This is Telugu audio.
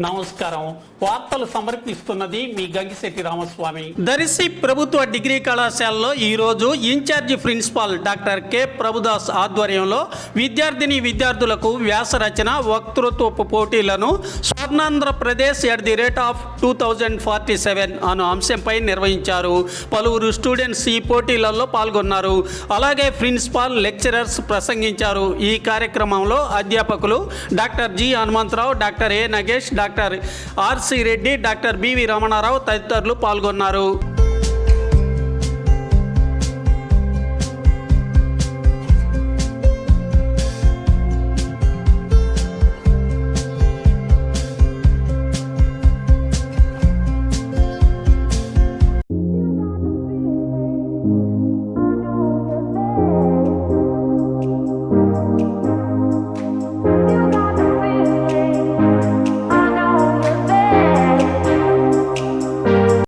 నమస్కారం. వార్తలు సమర్పిస్తున్నది మీ గంగిశెట్టి రామస్వామి. దర్శి ప్రభుత్వ డిగ్రీ కళాశాలలో ఈరోజు incharge principal doctor K. Prabhudas ఆధ్వర్యంలో విద్యార్థిని విద్యార్థులకు వ్యాస రచన వక్తృత్వపు పోటీలను Swarnandhra Pradesh at the rate of two thousand forty seven అను అంశంపై నిర్వహించారు. పలువురు స్టూడెంట్స్ ఈ పోటీలలో పాల్గొన్నారు. అలాగే ప్రిన్సిపాల్ లెక్చరర్స్ ప్రసంగించారు. ఈ కార్యక్రమంలో అధ్యాపకులు doctor G Hanumantharao doctor A Nagesh doctor doctor R C Reddy doctor B V Ramanarao తదితరులు పాల్గొన్నారు.